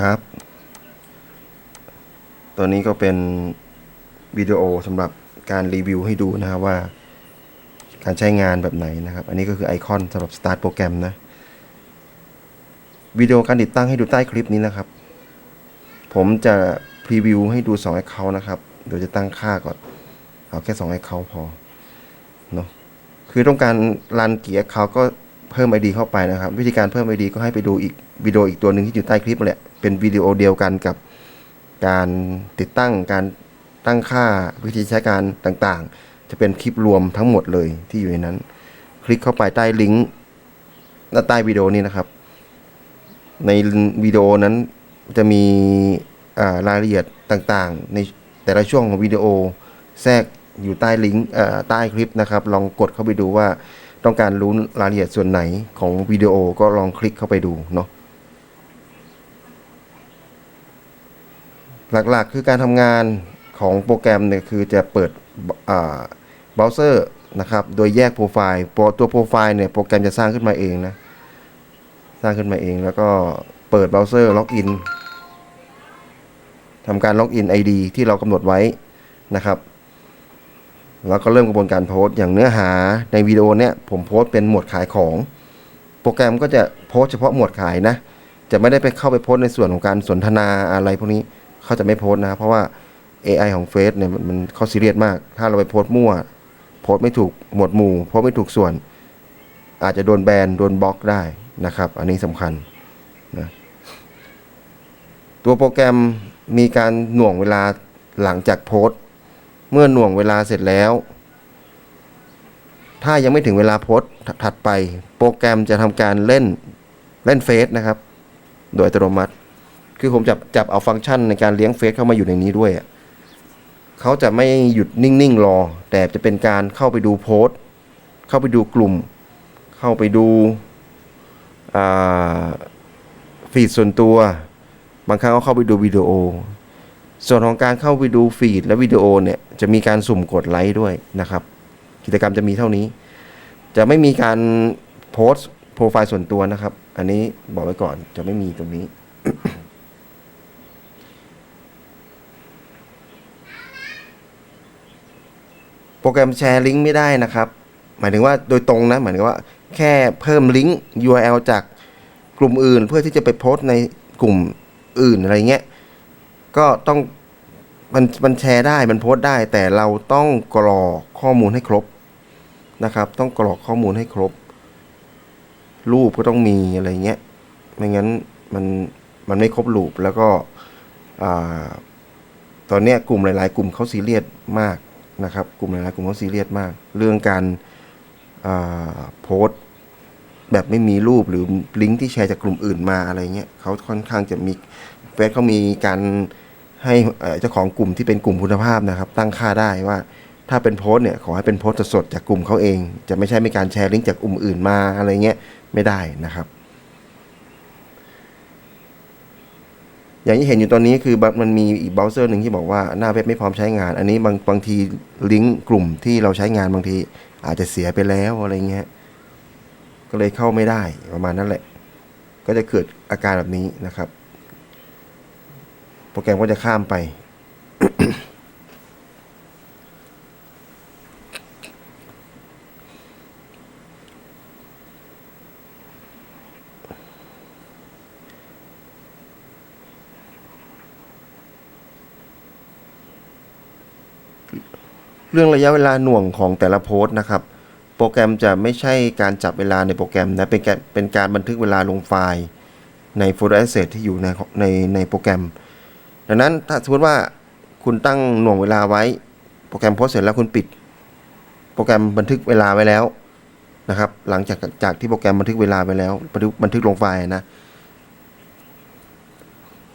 ครับ ตัวนี้ก็เป็นวิดีโอสำหรับการรีวิวให้ดูนะครับว่า การใช้งานแบบไหนนะครับ อันนี้ก็คือไอคอนสำหรับ Start โปรแกรมนะวิดีโอการติดตั้งให้ดูใต้คลิปนี้นะครับ ผมจะพรีวิวให้ดู2 Account นะครับ โดยจะตั้งค่าก่อน เอาแค่2 Account พอเนาะคือต้องการรันกี่ Account ก็ เพิ่ม ID เข้าไปนะครับ วิธีการเพิ่ม ID ก็ให้ไปดูอีกวิดีโออีกตัวหนึ่งที่อยู่ใต้คลิปแหละเป็นวิดีโอเดียวกันกับการติดตั้งการตั้งค่าวิธีใช้การต่างๆ จะเป็นคลิปรวมทั้งหมดเลยที่อยู่ในนั้น คลิกเข้าไปใต้ลิงก์หน้าใต้วิดีโอนี้นะครับ ในวิดีโอนั้นจะมีรายละเอียดต่างๆ ในแต่ละช่วงของวิดีโอแทรกอยู่ใต้ลิงก์ใต้คลิปนะครับ ลองกดเข้าไปดูว่า ต้องการรู้รายละเอียดส่วนไหนของวิดีโอก็ลองคลิกเข้าไปดูเนาะหลักๆคือการทำงานของโปรแกรมเนี่ยคือจะเปิดเบราว์เซอร์นะครับ โดยแยกโปรไฟล์โปรตัวโปรไฟล์เนี่ยโปรแกรมจะสร้างขึ้นมาเองนะ สร้างขึ้นมาเองแล้วก็เปิดเบราว์เซอร์ล็อกอินทำการล็อกอิน ID ที่เรากำหนดไว้นะครับ แล้วก็เริ่มกระบวนการโพสต์อย่างเนื้อหาในวิดีโอเนี่ยผมโพสต์เป็นหมวดขายของ โปรแกรมก็จะโพสต์เฉพาะหมวดขายนะ จะไม่ได้ไปเข้าไปโพสต์ในส่วนของการสนทนาอะไรพวกนี้เขาจะไม่โพสต์นะ เพราะว่า AI ของเฟซเนี่ยมันเขาซีเรียสมาก ถ้าเราไปโพสต์มั่ว โพสต์ไม่ถูกหมวดหมู่โพสต์ไม่ถูกส่วน อาจจะโดนแบนโดนบล็อกได้นะครับ อันนี้สำคัญนะตัวโปรแกรมมีการหน่วงเวลาหลังจากโพสต์ เมื่อหน่วงเวลาเสร็จแล้ว ถ้ายังไม่ถึงเวลาโพสต์ถัดไป โปรแกรมจะทำการเล่นเล่นเฟซนะครับ โดยอัตโนมัติ คือผมจับจับเอาฟังก์ชันในการเลี้ยงเฟซเข้ามาอยู่ในนี้ด้วยเขาจะไม่หยุดนิ่งๆรอ แต่จะเป็นการเข้าไปดูโพสต์เข้าไปดูกลุ่ม เข้าไปดูฟีดส่วนตัว บางครั้งก็เข้าไปดูวิดีโอ ส่วนของการเข้าไปดูฟีดและวิดีโอเนี่ยจะมีการสุ่มกดไลค์ด้วยนะครับ กิจกรรมจะมีเท่านี้ จะไม่มีการโพสต์โปรไฟล์ส่วนตัวนะครับ อันนี้บอกไว้ก่อนจะไม่มีตรงนี้ โปรแกรมแชร์ลิงก์ไม่ได้นะครับ หมายถึงว่าโดยตรงนะ หมายถึงว่าแค่เพิ่มลิงก์ URL จากกลุ่มอื่น เพื่อที่จะไปโพสต์ในกลุ่มอื่นอะไรเงี้ย ก็ต้องมันมันแชร์ได้มันโพสต์ได้ แต่เราต้องกรอกข้อมูลให้ครบนะครับ ต้องกรอกข้อมูลให้ครบ รูปก็ต้องมีอะไรเงี้ยไม่งั้นมันมันไม่ครบรูปแล้วก็ตอนเนี้ยกลุ่มหลาย ๆ กลุ่มเขาซีเรียสมากนะครับ กลุ่มหลาย ๆ กลุ่มเขาซีเรียสมาก เรื่องการโพสต์ แบบไม่มีรูปหรือลิงก์ที่แชร์จากกลุ่มอื่นมาอะไรเงี้ยเขาค่อนข้างจะมีเฟซเขามีการให้เจ้าของกลุ่มที่เป็นกลุ่มคุณภาพนะครับ ตั้งค่าได้ว่าถ้าเป็นโพสต์เนี่ยขอให้เป็นโพสต์สดๆจากกลุ่มเขาเอง จะไม่ใช่มีการแชร์ลิงก์จากกลุ่มอื่นมาอะไรเงี้ยไม่ได้นะครับ อย่างที่เห็นอยู่ตอนนี้คือมันมีอีกเบราว์เซอร์หนึ่งที่บอกว่าหน้าเว็บไม่พร้อมใช้งาน อันนี้บางบางทีลิงก์กลุ่มที่เราใช้งานบางทีอาจจะเสียไปแล้วอะไรเงี้ย ก็เลยเข้าไม่ได้ประมาณนั้นแหละ ก็จะเกิดอาการแบบนี้นะครับ โปรแกรมก็จะข้ามไป เรื่องระยะเวลาหน่วงของแต่ละโพสต์นะครับ โปรแกรมจะไม่ใช่การจับเวลาในโปรแกรมนะ เป็นการเป็นการบันทึกเวลาลงไฟล์ในโฟลเดอร์แอสเซทที่อยู่ในในในโปรแกรม ดังนั้นถ้าสมมติว่าคุณตั้งหน่วงเวลาไว้ โปรแกรมโพสเสร็จแล้วคุณปิด โปรแกรมบันทึกเวลาไว้แล้วนะครับ หลังจากจากที่โปรแกรมบันทึกเวลาไว้แล้วบันทึกบันทึกลงไฟล์นะ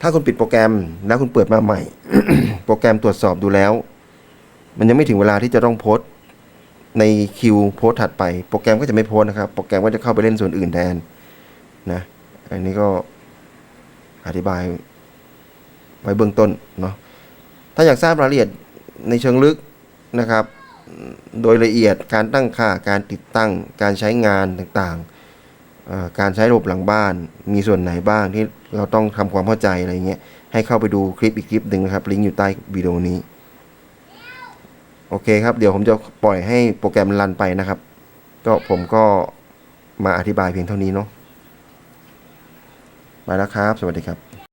ถ้าคุณปิดโปรแกรมแล้วคุณเปิดมาใหม่ โปรแกรมตรวจสอบดูแล้ว มันยังไม่ถึงเวลาที่จะต้องโพสต์ ในคิวโพสถัดไป โปรแกรมก็จะไม่โพสนะครับ โปรแกรมก็จะเข้าไปเล่นส่วนอื่นแทนนะ อันนี้ก็อธิบายไว้เบื้องต้นเนาะ ถ้าอยากทราบรายละเอียดในเชิงลึกนะครับ โดยละเอียดการตั้งค่า การติดตั้ง การใช้งานต่างๆ การใช้ระบบหลังบ้าน มีส่วนไหนบ้างที่เราต้องทำความเข้าใจอะไรเงี้ย ให้เข้าไปดูคลิปอีกคลิปหนึ่งนะครับ ลิงก์อยู่ใต้วิดีโอนี้ โอเคครับ เดี๋ยวผมจะปล่อยให้โปรแกรมรันไปนะครับ ก็ผมก็มาอธิบายเพียงเท่านี้เนาะไปแล้วครับ สวัสดีครับ